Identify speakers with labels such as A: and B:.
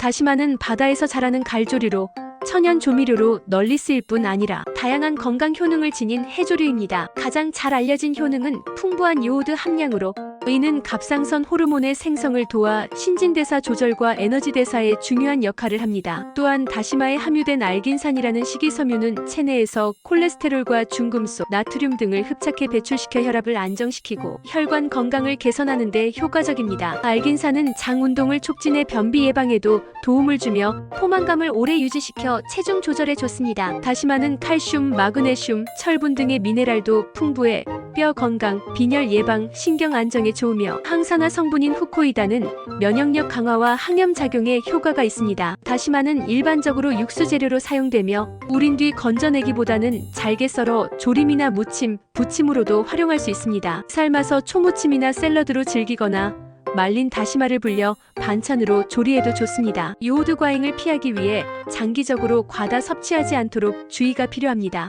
A: 다시마는 바다에서 자라는 갈조류로 천연 조미료로 널리 쓰일 뿐 아니라 다양한 건강 효능을 지닌 해조류입니다. 가장 잘 알려진 효능은 풍부한 요오드 함량으로 의는 갑상선 호르몬의 생성을 도와 신진대사 조절과 에너지 대사에 중요한 역할을 합니다. 또한 다시마에 함유된 알긴산이라는 식이섬유는 체내에서 콜레스테롤과 중금속, 나트륨 등을 흡착해 배출시켜 혈압을 안정시키고 혈관 건강을 개선하는 데 효과적입니다. 알긴산은 장 운동을 촉진해 변비 예방에도 도움을 주며 포만감을 오래 유지시켜 체중 조절에 좋습니다. 다시마는 칼슘, 마그네슘, 철분 등의 미네랄도 풍부해 뼈 건강, 빈혈 예방, 신경 안정에 좋으며 항산화 성분인 후코이다는 면역력 강화와 항염 작용에 효과가 있습니다. 다시마는 일반적으로 육수 재료로 사용되며 우린 뒤 건져내기보다는 잘게 썰어 조림이나 무침, 부침으로도 활용할 수 있습니다. 삶아서 초무침이나 샐러드로 즐기거나 말린 다시마를 불려 반찬으로 조리해도 좋습니다. 요오드 과잉을 피하기 위해 장기적으로 과다 섭취하지 않도록 주의가 필요합니다.